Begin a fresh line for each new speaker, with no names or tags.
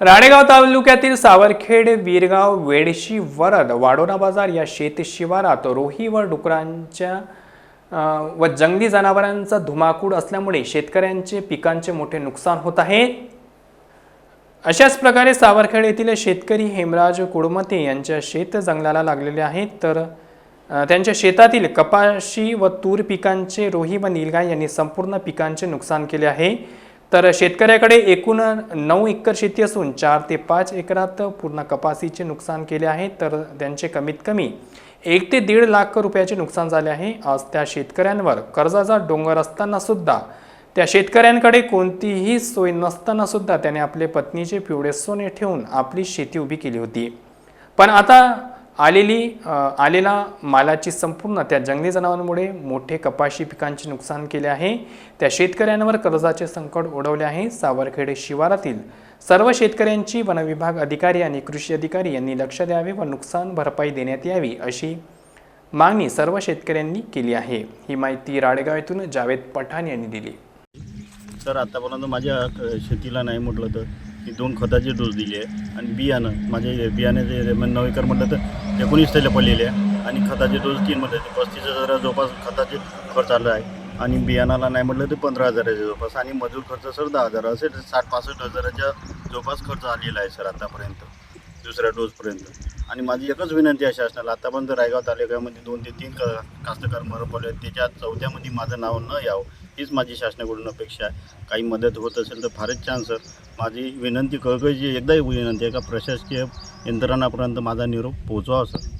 राणेगाव तालुक्यातील सावरखेड वीरगाव वेडशी वरद वाडोना बाजार या शेत शिवारात रोही व डुकरांच्या व जंगली जनावरांचा धुमाकूड असल्यामुळे शेतकऱ्यांचे पिकांचे मोठे नुकसान होत आहे. अशाच प्रकारे सावरखेड येथील शेतकरी हेमराज कुडमते यांच्या शेत जंगलाला लागलेले आहेत. तर त्यांच्या शेतातील कपाशी व तूर पिकांचे रोही व निलगाय यांनी संपूर्ण पिकांचे नुकसान केले आहे. तर शेतकऱ्याकडे एकूण नऊ एकर शेती असून चार ते पाच एकरात पूर्ण कपासीचे नुकसान केले आहे. तर त्यांचे कमीत कमी एक ते दीड लाख रुपयाचे नुकसान झाले आहे. आज त्या शेतकऱ्यांवर कर्जाचा डोंगर असताना सुद्धा त्या शेतकऱ्यांकडे कोणतीही सोय नसताना सुद्धा त्याने आपले पत्नीचे पिवळे सोने ठेवून आपली शेती उभी केली होती. पण आता आलेली आलेला मालाची संपूर्ण त्या जंगली जनावरांमुळे मोठे कपाशी पिकांचे नुकसान केले आहे. त्या शेतकऱ्यांवर कर्जाचे संकट ओढवले आहे. सावरखेडे शिवारातील सर्व शेतकऱ्यांची वनविभाग अधिकारी आणि कृषी अधिकारी यांनी लक्ष द्यावे व नुकसान भरपाई देण्यात यावी अशी मागणी सर्व शेतकऱ्यांनी केली आहे. ही माहिती राडेगाव येथून जावेद पठाण यांनी दिली.
सर आतापर्यंत माझ्या शेतीला नाही म्हटलं तर? मी दोन खताचे डोस दिले आहे. आणि बियाणं माझे बियाण्याचे म्हणजे नऊ एकर म्हटलं तर एकोणीस त्याला पडलेले आहे. आणि खताचे डोस तीन म्हटलं तर पस्तीस हजार जवळपास खताचे खर्च आला आहे. आणि बियाणाला नाही म्हटलं तर पंधरा हजाराच्या जवळपास. आणि मजूर खर्च सर दहा हजार असेल तर साठ पासष्ट हजाराच्या जवळपास खर्च आलेला आहे सर आतापर्यंत दुसऱ्या डोसपर्यंत. आणि माझी एकच विनंती आहे शासनाला आतापर्यंत रायगाव तालुक्यामध्ये दोन ते तीन क कास्तकार मरण पडले त्याच्यात चौथ्यामध्ये माझं नाव न यावं हीच माझी शासनाकडून अपेक्षा आहे. काही मदत होत असेल तर फारच छान सर. माझी विनंती कळकळीची एकदाही विनंती आहे का प्रशासकीय यंत्रणापर्यंत माझा निरोप पोहोचवावा सर.